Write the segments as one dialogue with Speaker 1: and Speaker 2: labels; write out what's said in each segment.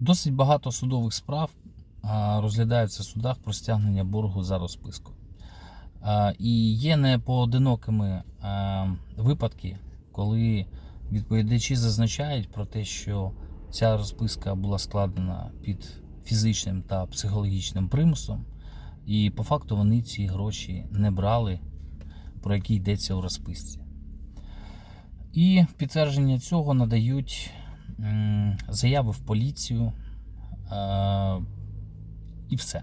Speaker 1: Досить багато судових справ розглядаються в судах про стягнення боргу за розписку. І є непоодинокими випадки, коли відповідачі зазначають про те, що ця розписка була складена під фізичним та психологічним примусом, і по факту вони ці гроші не брали, про які йдеться у розписці. І підтвердження цього надають заяви в поліцію е, і все.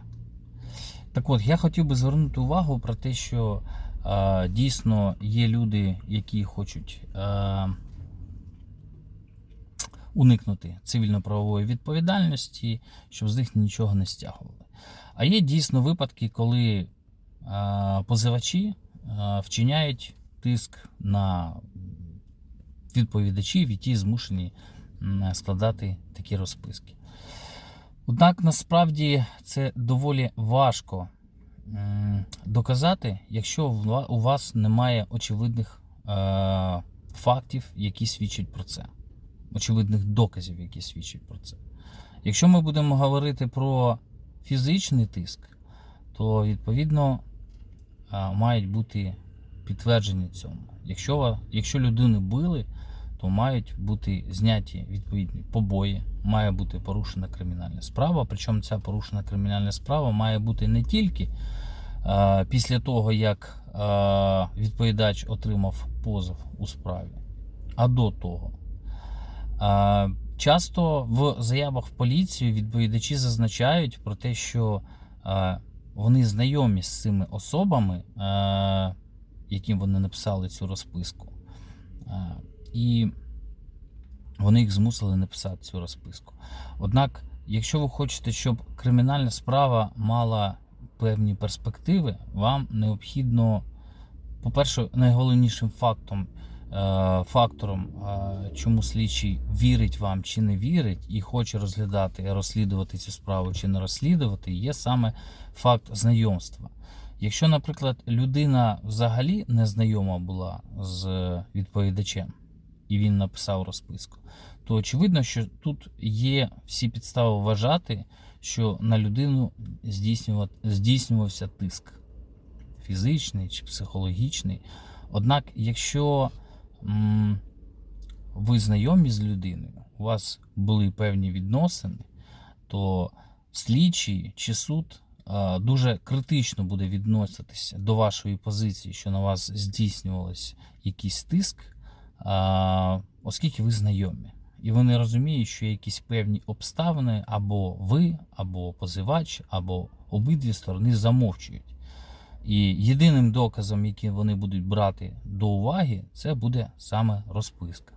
Speaker 1: Так от, я хотів би звернути увагу про те, що е, дійсно є люди, які хочуть е, уникнути цивільно-правової відповідальності, щоб з них нічого не стягували. А є дійсно випадки, коли позивачі вчиняють тиск на відповідачів, які змушені складати такі розписки. Однак насправді це доволі важко доказати, якщо у вас немає очевидних е, фактів, які свідчать про це, очевидних доказів, які свідчать про це. Якщо ми будемо говорити про фізичний тиск, то відповідно е, мають бути підтвердження цьому. Якщо, якщо людину били, то мають бути зняті відповідні побої, має бути порушена кримінальна справа. Причому ця порушена кримінальна справа має бути не тільки е, після того, як е, відповідач отримав позов у справі, а до того. Е, часто в заявах в поліцію відповідачі зазначають про те, що е, вони знайомі з цими особами, е, яким вони написали цю розписку. І вони їх змусили написати цю розписку. Однак, якщо ви хочете, щоб кримінальна справа мала певні перспективи, вам необхідно, по-перше, найголовнішим фактом, е, фактором, е, чому слідчий вірить вам чи не вірить, і хоче розглядати, розслідувати цю справу чи не розслідувати, є саме факт знайомства. Якщо, наприклад, людина взагалі не знайома була з відповідачем, і він написав розписку, то очевидно, що тут є всі підстави вважати, що на людину здійснювався тиск фізичний чи психологічний. Однак, якщо ви знайомі з людиною, у вас були певні відносини, то слідчий чи суд дуже критично буде відноситися до вашої позиції, що на вас здійснювався якийсь тиск, оскільки ви знайомі. І вони розуміють, що є якісь певні обставини, або ви, або позивач, або обидві сторони замовчують. І єдиним доказом, який вони будуть брати до уваги, це буде саме розписка.